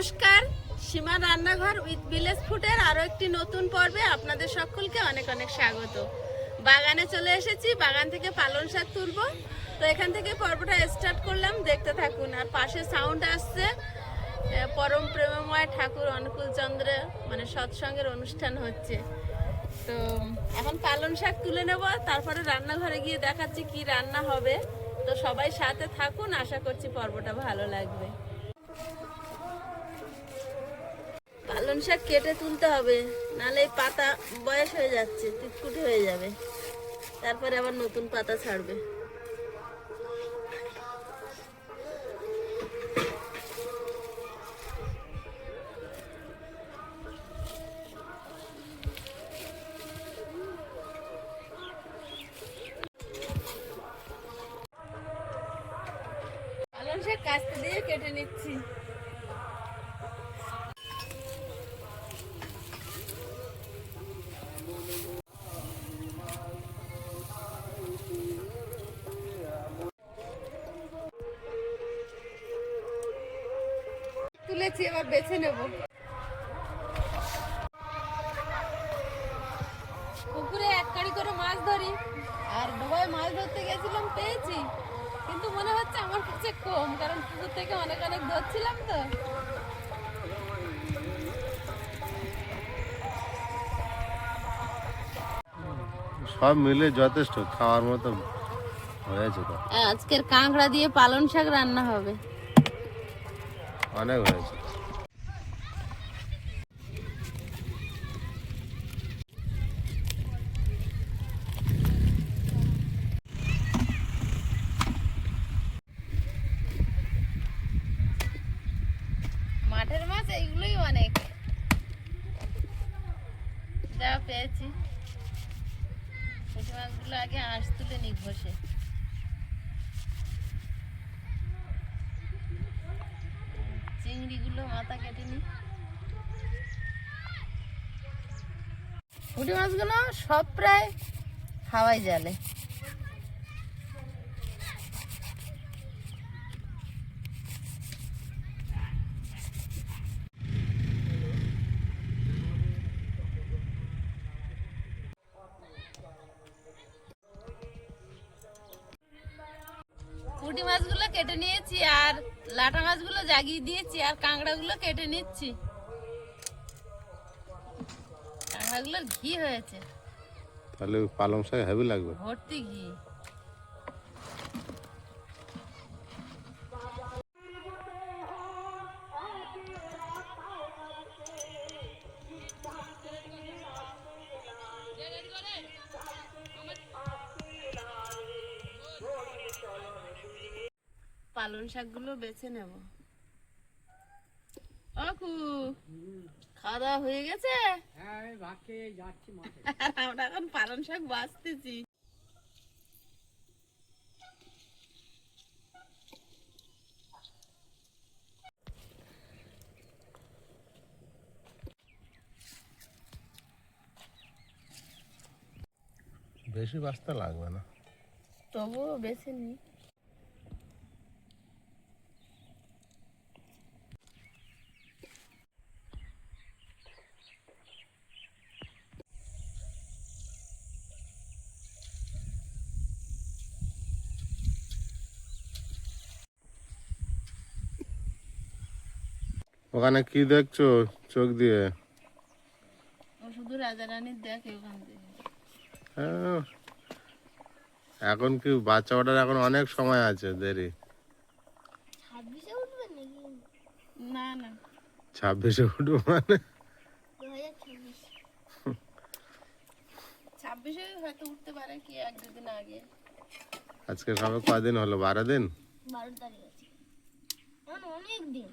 নমস্কার। সীমা রান্নাঘর with village ফুডের আরও একটি নতুন পর্বে আপনাদের সকলকে অনেক অনেক স্বাগত। বাগানে চলে এসেছি, বাগান থেকে পালং শাক তুলব। তো এখান থেকে পর্বটা স্টার্ট করলাম, দেখতে থাকুন। আর পাশে সাউন্ড আসছে পরম প্রেমময় ঠাকুর অনুকূল চন্দ্র মানে সৎসঙ্গের অনুষ্ঠান হচ্ছে। তো এখন পালং শাক তুলে নেব, তারপরে রান্নাঘরে গিয়ে দেখাচ্ছি কি রান্না হবে। তো সবাই সাথে থাকুন, আশা করছি পর্বটা ভালো লাগবে। পালং শাক কেটে তুলতে হবে নালে পাতা বয়স হয়ে যাচ্ছে, তিতকুটি হয়ে যাবে। তারপরে আবার নতুন পাতা ছাড়বে। ধরি আর ডোবায় মাছ ধরতে গেছিলাম পেয়েছি। কিন্তু মনে হচ্ছে আমার কাছে কম কারণ পুকুর থেকে অনেক অনেক ধরছিলাম তো। সব মিলে যথেষ্ট খাওয়ার মতো হয়েছে তো। আজকের কাঁকড়া দিয়ে পালং শাক রান্না হবে। অনেক হয়েছে। মাঠের মাছ, এইগুলোই অনেক। যা পেয়েছি। মাছগুলো আগে তুলে বসে চিংড়িগুলো মাথা কেটে নি মাছগুলো সব প্রায় হাওয়াই জালে। জাগিয়ে দিয়েছি আর কাঁকড়াগুলো কেটে নিচ্ছি। কাঁকড়াগুলোর ঘি হয়েছে। তাহলে পালং শাক হেভি লাগবে। ভর্তি ঘি। পালং শাকগুলো বেছে নেব। অকু খাওয়া দাওয়া হয়ে গেছে আর আমরা এখন পালং শাক বাঁচতেছি। বেশি বাস্তা লাগবে না। তবুও বেছে নি। ওখানে কি দেখছ? চোখ দিয়ে। শুধু রাজা রানীর দেখে ওখান থেকে হ্যাঁ। এখন কি বাচ্চা ওঠার এখন অনেক সময় আছে দেরি। না না। ছাব্বিশে উঠবো মানে? ছাব্বিশে। হয়তো উঠতে পারে কি এক দুদিন আগে। আজকে সবে কদিন হলো? বারো দিন? বারো তারিখ আছে। অনেক দিন।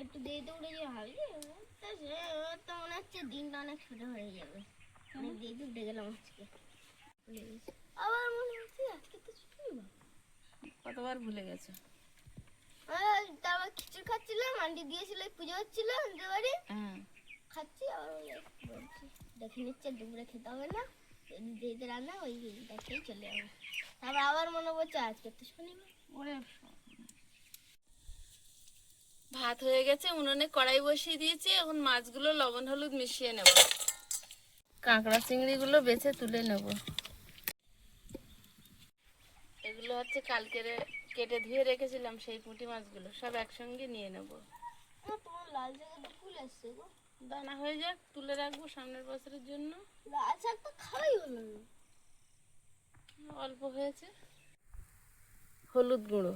একটু দেরিতে উঠে তা মনে হচ্ছে দিনটা অনেক ছোট হয়ে যাবে। অনেক দেরিতে উঠে গেলাম আজকে। আবার মনে হচ্ছে আজকে তো ছুটি কতবার ভুলে গেছো? তারপর খিচুড়ি খাচ্ছিলাম আন্টি দিয়েছিল পুজো হচ্ছিল বাড়ি হ্যাঁ। খাচ্ছি আবার বলছি? দেখে নিচ্ছে দুপুরে খেতে হবে না। দেরিতে রান্না ওই দেখেই চলে যাব। তারপর আবার মনে পড়ছে আজকে তো শনিবার। ওরে ভাত হয়ে গেছে উনুনে কড়াই বসিয়ে দিয়েছি এখন মাছগুলো লবণ হলুদ মিশিয়ে নেব। কাঁকড়া চিংড়িগুলো বেছে তুলে নেব। এগুলো হচ্ছে কালকে কেটে ধুয়ে রেখেছিলাম সেই পুঁটি মাছগুলো সব একসঙ্গে নিয়ে নেব। দানা হয়ে যাক তুলে রাখব সামনের বছরের জন্য। হলো অল্প হয়েছে। হলুদ গুঁড়ো।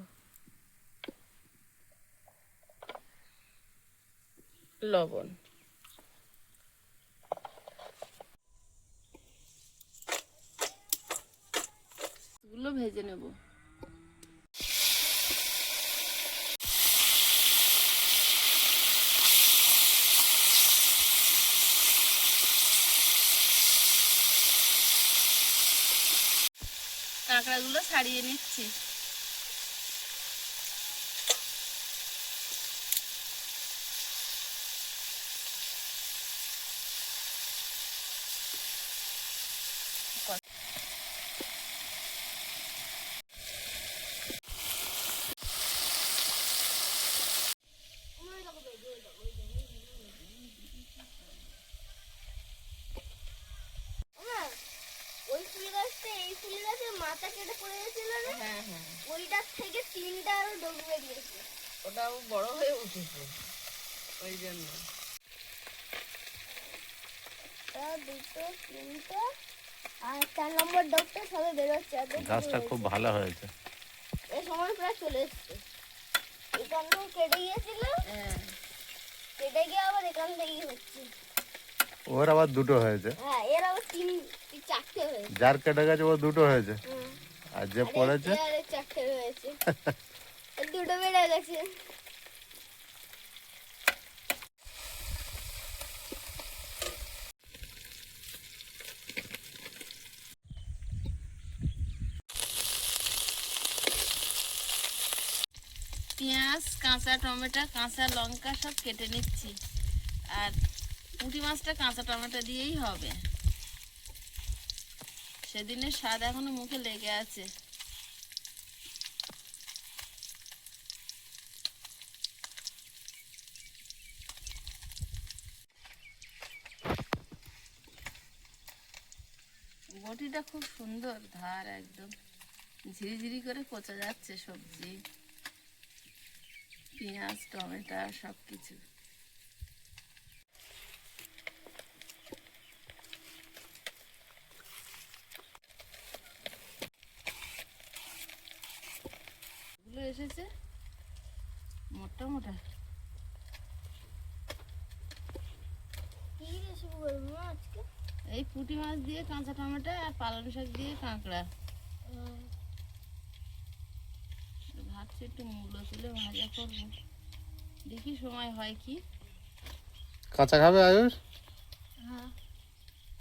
লবণ। গুলো ভেজে নেব। কাঁকড়াগুলো ছাড়িয়ে নিচ্ছি। ওই এই ফুল গাছের মাথা কেটে পড়ে গেছিল না হ্যাঁ হ্যাঁ। ওইটার থেকে তিনটা আরও ডোক বেরিয়েছে ওটাও বড় হয়ে উঠেছে ওই জন্য। দুটো তিনটে আর চার নম্বর ডোকটা সবে বেরোচ্ছে গাছটা খুব ভালো হয়েছে। এই সময় প্রায় চলে এসছে। এখান কেটে গিয়েছিল। হ্যাঁ। কেটে গিয়ে আবার এখান থেকেই হচ্ছে। ওর আবার দুটো হয়েছে। হ্যাঁ হয়েছে। যার কেটে গেছে ও দুটো হয়েছে। আর যে পড়েছে? দুটো বেড়ে গেছে। পেঁয়াজ কাঁচা টমেটো কাঁচা লঙ্কা সব কেটে নিচ্ছি। আর পুঁটি মাছটা কাঁচা টমেটো দিয়েই হবে। সেদিনের স্বাদ এখনও মুখে লেগে আছে। বটিটা খুব সুন্দর, ধার একদম। ঝিরিঝিরি করে পচা যাচ্ছে সবজি, পেঁয়াজ, টমেটো সব কিছু এগুলো এসেছে? মোটা মোটা। এই পুঁটি মাছ দিয়ে কাঁচা টমেটো আর পালং শাক দিয়ে কাঁকড়া। ভাবছি একটু মূলো তুলে ভাজা করব। দেখি সময় হয় কি। কাঁচা খাবে আয়ুষ? হ্যাঁ।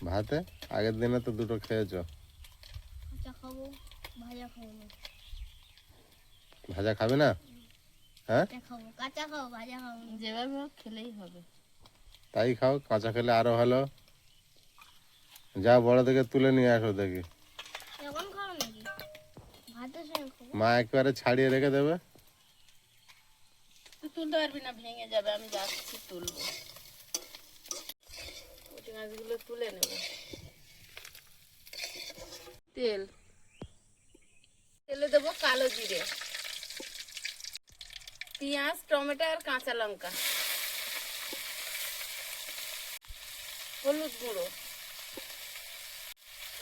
ভাতে? আগের দিনে তো দুটো খেয়েছো কাঁচা খাব ভাজা খাব না ভাজা খাবে না? হ্যাঁ? কাঁচা খাব কাঁচা খাব ভাজা খাব। যেভাবে হোক খেলেই হবে। তাই খাও কাঁচা খেলে আরও ভালো। যা বড় থেকে তুলে নিয়ে আসো দেখি। মা একবারে ছাড়িয়ে রেখে দেবে? তুলতে পারবি না ভেঙে যাবে। আমি যাচ্ছি তুলবো। তুলে নেব। তেল। তেলে দেবো কালো জিরে। পেঁয়াজ টমেটো আর কাঁচা লঙ্কা। হলুদ গুঁড়ো।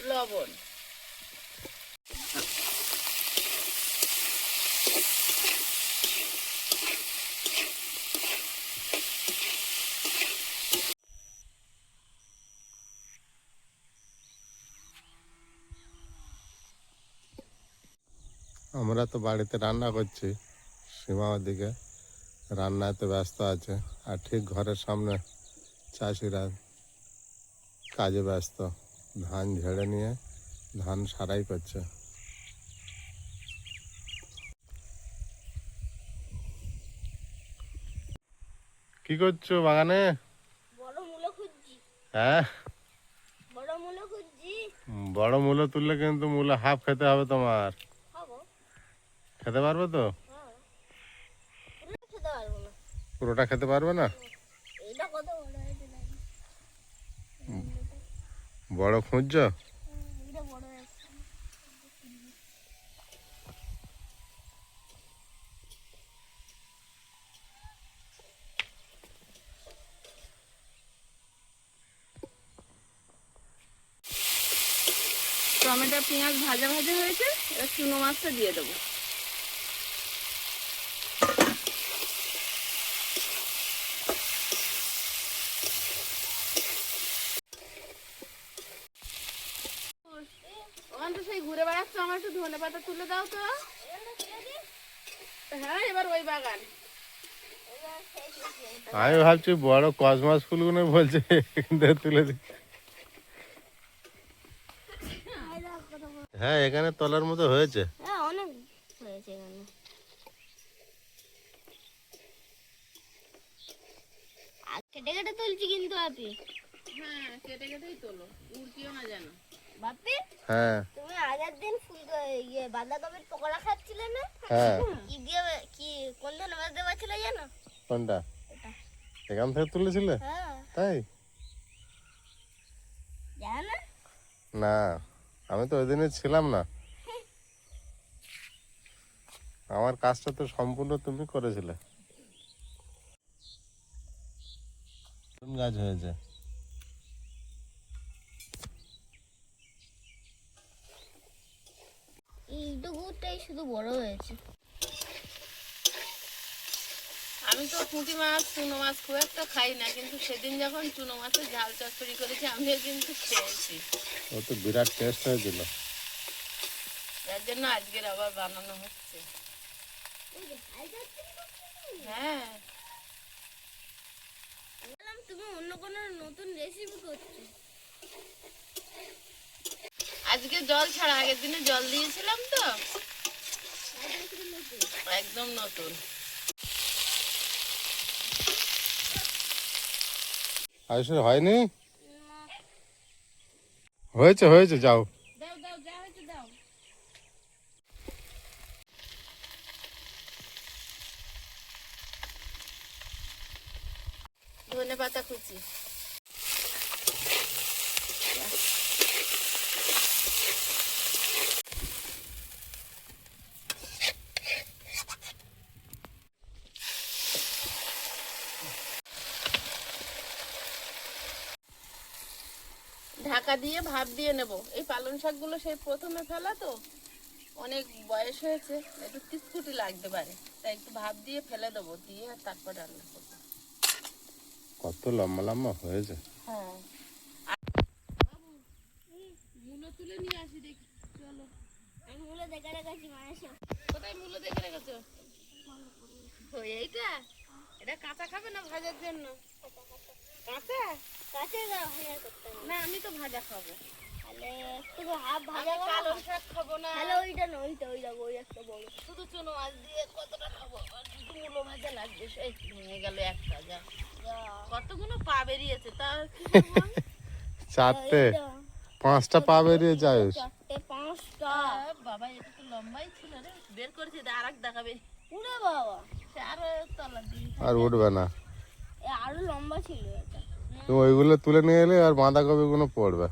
লবণ। আমরা তো বাড়িতে রান্না করছি। সীমা দিকে। রান্নাতে ব্যস্ত আছে। আর ঠিক ঘরের সামনে চাষিরা কাজে ব্যস্ত। ধান ঝেড়ে নিয়ে ধান সারাই করছে। কি করছ বাগানে? বড় মূলো হ্যাঁ? বড় মূলো তুললে কিন্তু মূলো হাফ খেতে হবে তোমার। খেতে পারবে তো হ্যাঁ পুরো খেতে পারব না পুরোটা খেতে পারবে না? বড় খুঁজছো? টমেটো পেঁয়াজ ভাজা ভাজা হয়েছে এবার চুনো মাছটা দিয়ে দেবো ওখান তো সেই ঘুরে বেড়াচ্ছ আমার একটু ধনে পাতা তুলে দাও তো। হ্যাঁ এবার ওই বাগান। আমি ভাবছি বড় কসমাস ফুলগুলো বলছে তুলে দি হ্যাঁ এখানে তলার মতো হয়েছে। হ্যাঁ অনেক হয়েছে এখানে। আর কেটে কেটে তুলছি কিন্তু আপনি। হ্যাঁ কেটে কেটেই তোলো উড়কিও না যেন। বাপি হ্যাঁ। তুমি আগের দিন ফুল ইয়ে বাঁধাকপির পকোড়া খাচ্ছিলে না? হ্যাঁ। কি দিয়ে কি কোন ধনে মাছ দেওয়া ছিল জানো? কোনটা? এখান থেকে তুলেছিলে? হ্যাঁ। তাই? না না আমি তো ওই দিনে ছিলাম না। আমার কাজটা তো সম্পূর্ণ তুমি করেছিলে। গাছ হয়েছে? শুধু বড় হয়েছে। আমি তো পুঁটি মাছ চুনো মাছ খুব একটা খাই না কিন্তু সেদিন যখন চুনো মাছের ঝাল চচ্চড়ি করেছি আমিও কিন্তু খেয়েছি। ও তো বিরাট টেস্ট হয়েছিল। যার জন্য আজকের আবার বানানো হচ্ছে। হ্যাঁ। তুমি অন্য কোনো নতুন রেসিপি করছ? আজকে জল ছাড়া আগের দিনে জল দিয়েছিলাম তো। একদম নতুন। হয়নি? হয়েছে হয়েছে যাও দাও দাও যা হয়েছে দাও ধনে পাতা কুচি ঢাকা দিয়ে ভাপ দিয়ে নেব। এই পালং শাকগুলো সেই প্রথমে ফেলা তো অনেক বয়স হয়েছে একটু কিচকুটি লাগতে পারে। তাই একটু ভাপ দিয়ে ফেলে দেবো দিয়ে আর তারপর রান্না করব। কত লম্বা লম্বা হয়েছে। হ্যাঁ। মূলো তুলে নিয়ে আসি দেখি চলো। আমি মূলে দেখে রেখেছি মায়ের কোথায় মূলো দেখে রেখেছো? এইটা? এটা কাঁচা খাবে না ভাজার জন্য? কাঁচা? কাছে ভাজা করতে হবে। না আমি তো ভাজা খাব। তাহলে একটু হাফ ভাজা আমি শাক খাব না। তাহলে ওইটা না ওইটা ওই দেখো ওই একটা বড়। শুধু চুনো মাছ দিয়ে কতটা খাব? শুধু মূলো ভাজা লাগবে সেই ভেঙে গেল একটা যা। কতগুলো পা বেরিয়েছে তা কি করব আমি? চারটে পাঁচটা পা বেরিয়ে যায় চারটে পাঁচটা। বাবা এটা তো লম্বাই ছিল রে। বের করেছি আর এক উড়ে বাবা। সে আরও তলা দিয়ে আর উঠবে না। এ আরও লম্বা ছিল এটা। তুমি ওইগুলো তুলে নিয়ে এলে আর বাঁধাকপিগুলো পড়বে?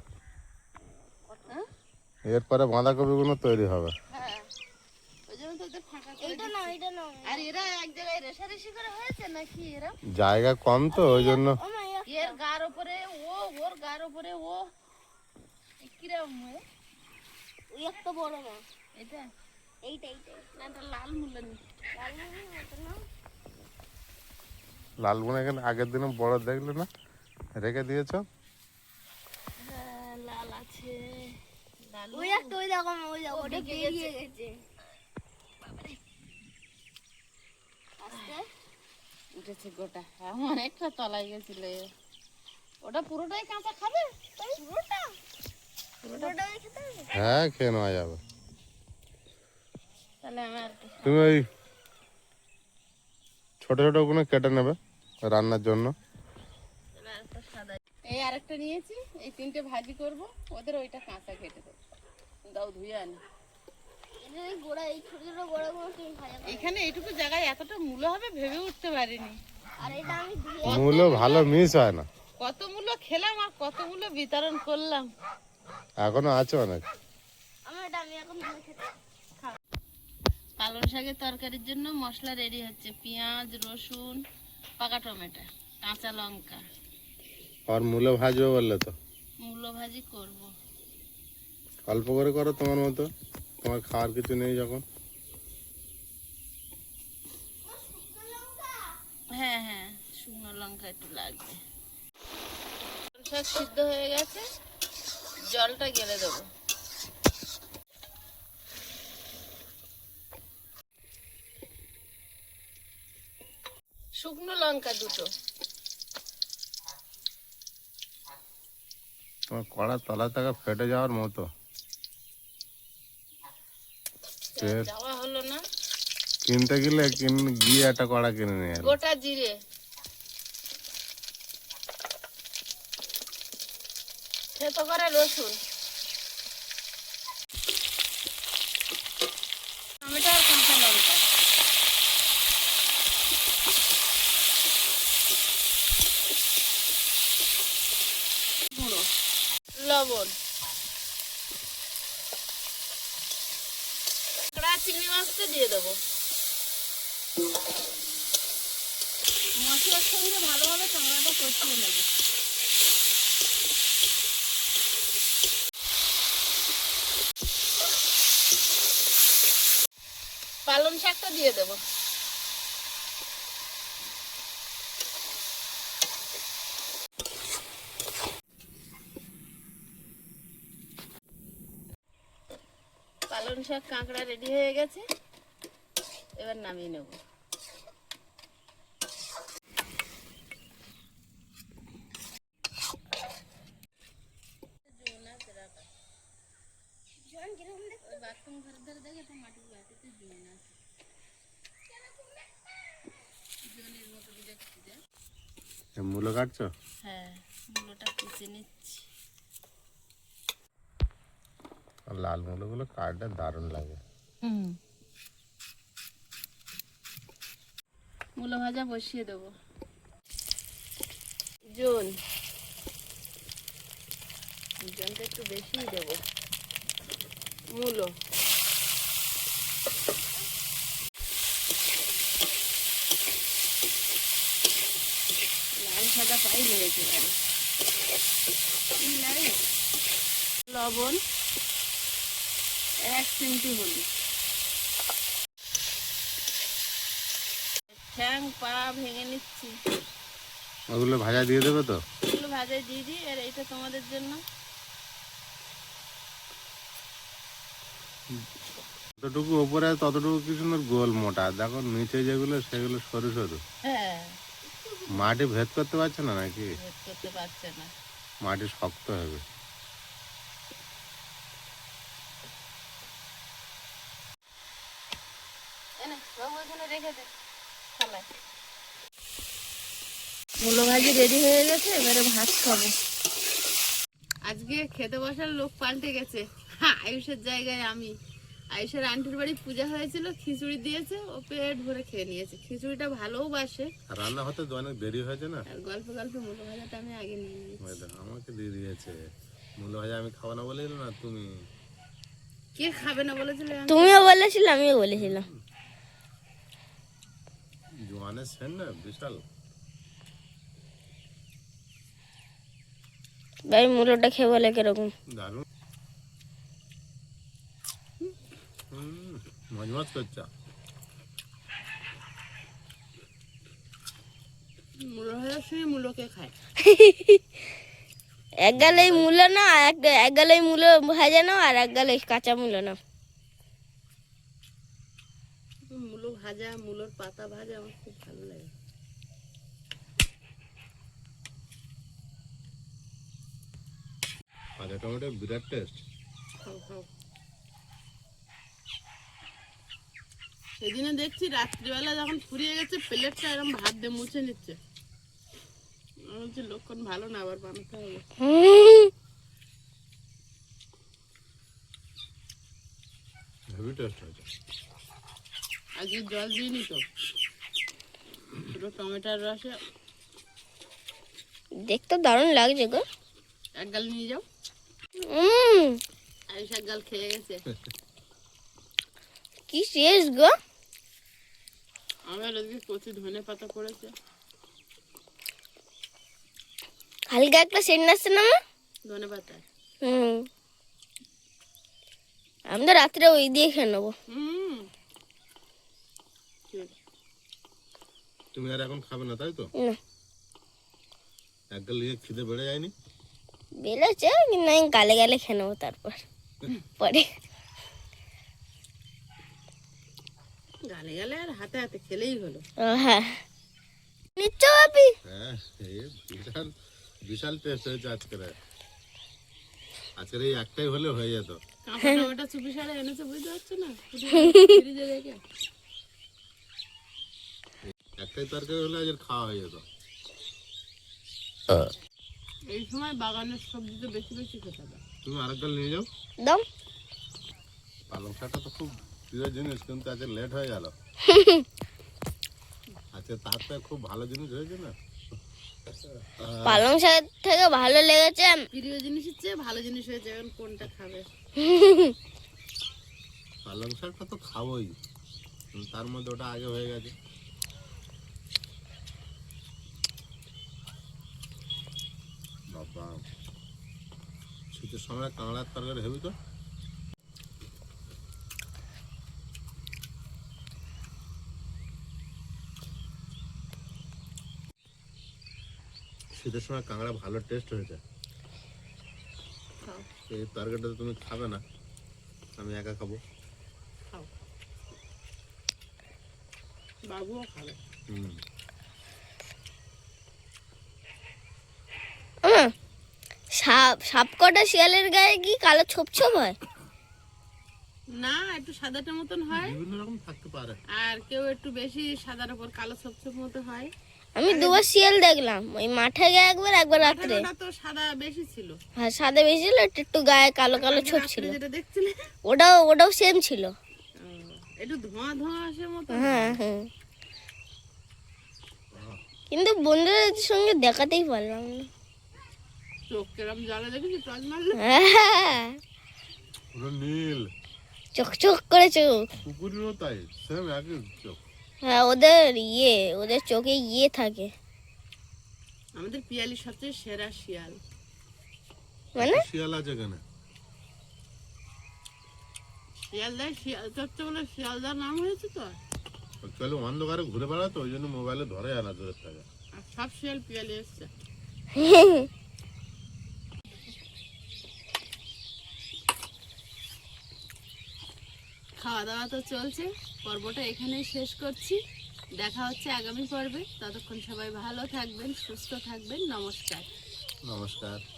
এরপরে বাঁধাকপিগুলো তৈরি হবে। হ্যাঁ ওই জন্য তো ওদের ফাঁকা করে এইটা না এইটা না আর এরা এক জায়গায় রেশারেশি করে হয়েছে নাকি এরা? জায়গা কম তো ওই জন্য। ও মা এর গার উপরে ও ওর গার উপরে ও। কিরম ওই একটা বড় মা। এটা? এইটা এইটা। না লাল এখানে আগের দিনে বড় দেখলে না? রেখে দিয়েছ? হ্যাঁ লাল আছে। ওই একটা ওই দেখো ওই দেখো ওটা বেরিয়ে গেছে। উঠেছে গোটা। হ্যাঁ, অনেকটা তলায় গেছিল। ওটা পুরোটাই কাঁচা খাবে? পুরোটা? পুরোটা? আমি খেতে হবে? হ্যাঁ খেয়ে নেওয়া যাবে। তুমি ওই ছোট ছোটগুলো কেটে নেবে রান্নার জন্য? আরেকটা নিয়েছি এই তিনটে ভাজি করব ওদের ওইটা কাঁচা কেটে দেবো। দাও ধুয়ে আনি। এইখানে এইটুকু জায়গায় এতটা মূল্য হবে ভেবে উঠতে পারিনি। আর এটা আমি মূলো ভালো মিস হয় না। কত মূল্য খেলাম আর কত মূল্য বিতরণ করলাম। এখনও আছে অনেক। আমার এটা আমি এখন ধুয়ে খেতে পালং শাকের তরকারির জন্য মশলা রেডি হচ্ছে। পেঁয়াজ রসুন পাকা টমেটো কাঁচা লঙ্কা। আর মূলো ভাজবে বললে তো? মূলো ভাজি করব। অল্প করে করো তোমার মতো। তোমার খাওয়ার কিছু নেই যখন। হ্যাঁ হ্যাঁ শুকনো লঙ্কা একটু লাগবে। শাক সিদ্ধ হয়ে গেছে। জলটা গেলে দেবো। শুকনো লঙ্কা দুটো। তোমার কড়া তলা থাকা ফেটে যাওয়ার মতো। কিনতে গেলে কিন গিয়ে একটা কড়া কিনে নিয়ে গোটা জিরে। করে রসুন টমেটো আর কাঁচা লঙ্কা গুঁড়ো লবণ চিংড়ি মাছটা দিয়ে দেবো। মশলার সঙ্গে ভালোভাবে কাঁকড়াটা কষিয়ে নেবে। পালং শাকটা দিয়ে দেবো। শাক কাঁকড়া রেডি হয়ে গেছে। এবার নামিয়ে নেব। বাথরুম ঘরের ধারে দেখে তো মাটির বাটিতে জোন আছে জোনের মতো দেখছি মূলো কাটছো? হ্যাঁ মূলোটা কুচে নিচ্ছি আর লাল মূলোগুলো কাটতে দারুণ লাগে। হুম। মূলো ভাজা বসিয়ে দেবো। জোন। জোনটা একটু বেশিই দেবো। মূলো। লাল সাদা পাই লেগেছে? লবণ। এক চিমটি হলুদ। ঠ্যাং পা ভেঙে নিচ্ছি। ওগুলো ভাজা দিয়ে দেবে তো? এগুলো ভাজায় দিয়ে দিই আর এইটা তোমাদের জন্য। যতটুকু ওপরে ততটুকু কি সুন্দর গোল মোটা। দেখো নিচে যেগুলো সেগুলো সরু সরু। হ্যাঁ। মাটি ভেদ করতে পারছে না নাকি? ভেদ করতে পারছে না। মাটি শক্ত হবে এনে বাবু এখানে রেখে দে থালায় মূলো ভাজি রেডি হয়ে গেছে এবারে ভাত খাব। আজকে খেতে বসার লোক পাল্টে গেছে। হ্যাঁ, আয়ুষের জায়গায় আমি। আয়ুষের আন্টির বাড়ি পূজা হয়েছিল খিচুড়ি দিয়েছে ও পেট ভরে খেয়ে নিয়েছে। খিচুড়িটা ভালোও বাসে। রান্না হতে তো অনেক দেরি হয়েছে না? আর গল্প গল্পে মূলো ভাজাটা আমি আগে নিয়ে দেখো, আমাকে দিয়ে দিয়েছে। মূল ভাজা আমি খাব না বলে এলো না তুমি। কে খাবে না বলেছিলে? তুমিও বলেছিলে আমিও বলেছিলাম। জোয়ানের সেন না বিশাল। ভাই মূলোটা খেয়ে বলে কীরকম? দারুণ। মজমজ করছে। এক গালেই মূলো না এক এক গালেই মূলো ভাজা নাও আর এক গালে কাঁচা মূলো মূলো ভাজা মূলোর পাতা ভাজা আমার খুব ভালো লাগে ভাজা টমেটো বিরাট টেস্ট। সেদিনে দেখছি রাত্রিবেলা যখন ফুরিয়ে গেছে প্লেটটা এরকম ভাত দিয়ে মুছে নিচ্ছে। আমি বলছি লক্ষণ ভালো না আবার বানাতে হবে। হেভি টেস্ট হয়েছে। আজকে জল দিইনি তো। পুরো টমেটোর রসে দেখতে দারুণ লাগছে গো। এক গাল নিয়ে যাও। কি শেষ গো? আমার ওদিকে কচি ধনে পাতা করেছে হালকা একটা সেন্ট আসছে না মা? ধনে পাতা। হুম। আমি তো রাত্রে ওই দিয়ে খেয়ে নেব। হুম। ঠিক। তুমি আর এখন খাবে না তাই তো? না। এক গাল লিয়ে খিদে বেড়ে যায়নি? বেড়েছে কিন্তু আমি গালে গালে খেয়ে নেব তারপর। পরে। গালে গালে আর হাতে হাতে খেলেই হলো। হ্যাঁ। নিচ্ছ বাপি? হ্যাঁ বিশাল বিশাল টেস্ট হয়েছে আজকের। আজকের এই একটাই হলে হয়ে যেত। টমেটো চুপি সারে এনেছে বুঝতে পারছ না? ফ্রিজে রেখে একটাই তরকারি হলে আজকের খাওয়া হয়ে যেত। এই সময় বাগানের সবজি তো বেশি বেশি খেতে হবে। তুমি আরেক গাল নিয়ে যাও। দাও। পালং শাকটা তো খুব প্রিয় জিনিস কিন্তু আজকে লেট হয়ে গেল। আজকে তার খুব ভালো জিনিস হয়েছে না? পালং শাক থেকে ভালো লেগেছে। প্রিয় জিনিসের চেয়ে ভালো জিনিস হয়েছে এখন কোনটা খাবে? পালং শাকটা তো খাবোই তার মধ্যে ওটা আগে হয়ে গেছে বাবা শীতের সময় কাঁকড়ার তরকারি হেবি তো? শীতের সময় কাঁকড়া ভালো টেস্ট হয়েছে এই তরকারিটা তুমি খাবে না। আমি একা খাব। বাবুও খাবে। হুম, সাপ সাপ কটা শিয়ালের গায়ে কি কালো ছোপ ছোপ হয়? না একটু সাদাটার মতন হয়। বিভিন্ন রকম থাকতে পারে। আর কেউ একটু বেশি সাদার উপর কালো ছোপ ছোপ মতো হয়। আমি দুবার শিয়াল দেখলাম। ওই মাঠে গিয়ে একবার একবার রাত্রে। ওটা তো সাদা বেশি ছিল। হ্যাঁ সাদা বেশি ছিল একটু একটু গায়ে কালো কালো ছোপ ছিল। যেটা দেখছিলে? ওটাও ওটাও সেম ছিল। একটু ধোঁয়া ধোঁয়া আসে মতো হ্যাঁ হ্যাঁ। কিন্তু বন্ধুদের সঙ্গে দেখাতেই পারলাম না। চোখ কেরম জলে দেখেছি টজ মারলে। হ্যাঁ, পুরো নীল। চোখ চোখ করে চোখ। কুকুরেরও তাই সেম একই চোখ। হ্যাঁ ওদের ইয়ে ওদের চোখে ইয়ে থাকে। আমাদের পিয়ালি সবচেয়ে সেরা শিয়াল। মানে? শিয়াল আছে এখানে। শিয়ালদার শিয়াল চর্চা বলে শিয়ালদার নাম হয়েছে তো চলে অন্ধকারে ঘুরে বেড়াতো ওই জন্য মোবাইলে ধরে আনা দূরের থেকে। আর সব শিয়াল পিয়ালি এসছে। খাওয়া দাওয়া তো চলছে। পর্বটা এখানেই শেষ করছি। দেখা হচ্ছে আগামী পর্বে। ততক্ষণ সবাই ভালো থাকবেন, সুস্থ থাকবেন। নমস্কার। নমস্কার।